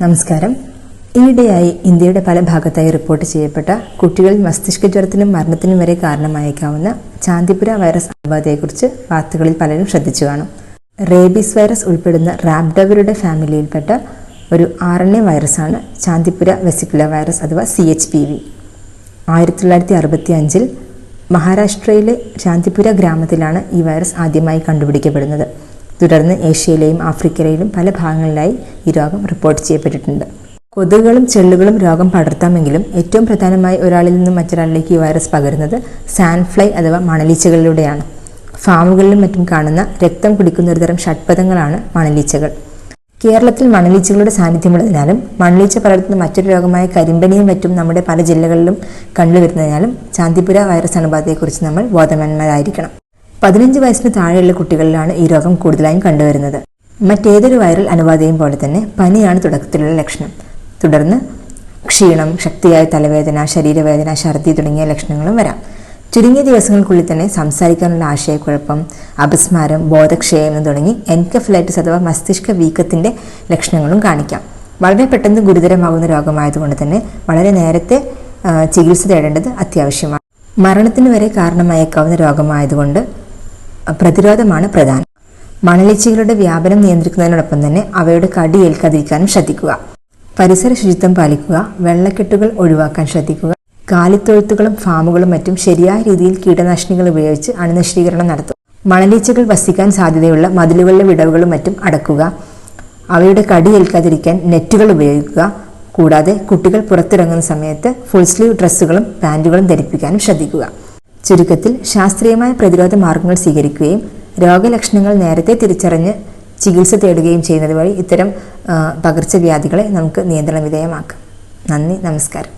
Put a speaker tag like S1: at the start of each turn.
S1: നമസ്കാരം. ഈയിടെയായി ഇന്ത്യയുടെ പല ഭാഗത്തായി റിപ്പോർട്ട് ചെയ്യപ്പെട്ട കുട്ടികളിൽ മസ്തിഷ്ക ജ്വരത്തിനും മരണത്തിനും വരെ കാരണമായേക്കാവുന്ന ചാന്തിപുര വൈറസ് അണുബാധയെക്കുറിച്ച് വാർത്തകളിൽ പലരും ശ്രദ്ധിച്ചു കാണും. റേബീസ് വൈറസ് ഉൾപ്പെടുന്ന റാബ്ഡവരുടെ ഫാമിലിയിൽപ്പെട്ട ഒരു ആർ എൻ എ വൈറസാണ് ചാന്തിപുര വെസിക്കുലർ വൈറസ് അഥവാ സി എച്ച് പി വി. ആയിരത്തി തൊള്ളായിരത്തി അറുപത്തി അഞ്ചിൽ മഹാരാഷ്ട്രയിലെ ചാന്തിപുര ഗ്രാമത്തിലാണ് ഈ വൈറസ് ആദ്യമായി കണ്ടുപിടിക്കപ്പെടുന്നത്. തുടർന്ന് ഏഷ്യയിലെയും ആഫ്രിക്കയിലെയും പല ഭാഗങ്ങളിലായി ഈ രോഗം റിപ്പോർട്ട് ചെയ്യപ്പെട്ടിട്ടുണ്ട്. കൊതുകുകളും ചെള്ളുകളും രോഗം പടർത്താമെങ്കിലും ഏറ്റവും പ്രധാനമായി ഒരാളിൽ നിന്നും മറ്റൊരാളിലേക്ക് ഈ വൈറസ് പകരുന്നത് സാൻഫ്ലൈ അഥവാ മണലീച്ചകളിലൂടെയാണ്. ഫാമുകളിലും മറ്റും കാണുന്ന രക്തം കുടിക്കുന്ന ഒരുതരം ഷഡ്പഥങ്ങളാണ് മണലീച്ചകൾ. കേരളത്തിൽ മണലീച്ചകളുടെ സാന്നിധ്യമുള്ളതിനാലും മണലീച്ച പടർത്തുന്ന മറ്റൊരു രോഗമായ കരിമ്പനിയും മറ്റും നമ്മുടെ പല ജില്ലകളിലും കണ്ടുവരുന്നതിനാലും ചാന്തിപുര വൈറസ് അണുബാധയെക്കുറിച്ച് നമ്മൾ ബോധവാന്മാരായിരിക്കണം. പതിനഞ്ച് വയസ്സിന് താഴെയുള്ള കുട്ടികളിലാണ് ഈ രോഗം കൂടുതലായും കണ്ടുവരുന്നത്. മറ്റേതൊരു വൈറൽ അണുബാധയും പോലെ തന്നെ പനിയാണ് തുടക്കത്തിലുള്ള ലക്ഷണം. തുടർന്ന് ക്ഷീണം ശക്തിയായ തലവേദന ശരീരവേദന ഛർദി തുടങ്ങിയ ലക്ഷണങ്ങളും വരാം. ചുരുങ്ങിയ ദിവസങ്ങൾക്കുള്ളിൽ തന്നെ സംസാരിക്കാനുള്ള ആശയക്കുഴപ്പം അപസ്മാരം ബോധക്ഷയം തുടങ്ങി എൻകഫലൈറ്റിസ് അഥവാ മസ്തിഷ്ക വീക്കത്തിന്റെ ലക്ഷണങ്ങളും കാണിക്കാം. വളരെ പെട്ടെന്ന് ഗുരുതരമാകുന്ന രോഗമായതുകൊണ്ട് തന്നെ വളരെ നേരത്തെ ചികിത്സ തേടേണ്ടത് അത്യാവശ്യമാണ്. മരണത്തിന് വരെ കാരണമായേക്കാവുന്ന രോഗമായതുകൊണ്ട് പ്രതിരോധമാണ് പ്രധാനം. മണലിച്ചകളുടെ വ്യാപനം നിയന്ത്രിക്കുന്നതിനോടൊപ്പം തന്നെ അവയുടെ കടി ഏൽക്കാതിരിക്കാനും ശ്രദ്ധിക്കുക. പരിസര ശുചിത്വം പാലിക്കുക. വെള്ളക്കെട്ടുകൾ ഒഴിവാക്കാൻ ശ്രദ്ധിക്കുക. കാലിത്തൊഴുത്തുകളും ഫാമുകളും മറ്റും ശരിയായ രീതിയിൽ കീടനാശിനികൾ ഉപയോഗിച്ച് അണുനശീകരണം നടത്തുക. മണലീച്ചകൾ വസിക്കാൻ സാധ്യതയുള്ള മതിലുകളിലെ വിടവുകളും മറ്റും അടക്കുക. അവയുടെ കടി ഏൽക്കാതിരിക്കാൻ നെറ്റുകൾ ഉപയോഗിക്കുക. കൂടാതെ കുട്ടികൾ പുറത്തിറങ്ങുന്ന സമയത്ത് ഫുൾ സ്ലീവ് ഡ്രസ്സുകളും പാന്റുകളും ധരിപ്പിക്കാനും ശ്രദ്ധിക്കുക. ചുരുക്കത്തിൽ ശാസ്ത്രീയമായ പ്രതിരോധ മാർഗങ്ങൾ സ്വീകരിക്കുകയും രോഗലക്ഷണങ്ങൾ നേരത്തെ തിരിച്ചറിഞ്ഞ് ചികിത്സ തേടുകയും ചെയ്യുന്നത് വഴി ഇത്തരം പകർച്ചവ്യാധികളെ നമുക്ക് നിയന്ത്രണ വിധേയമാക്കാം നന്ദി നമസ്കാരം.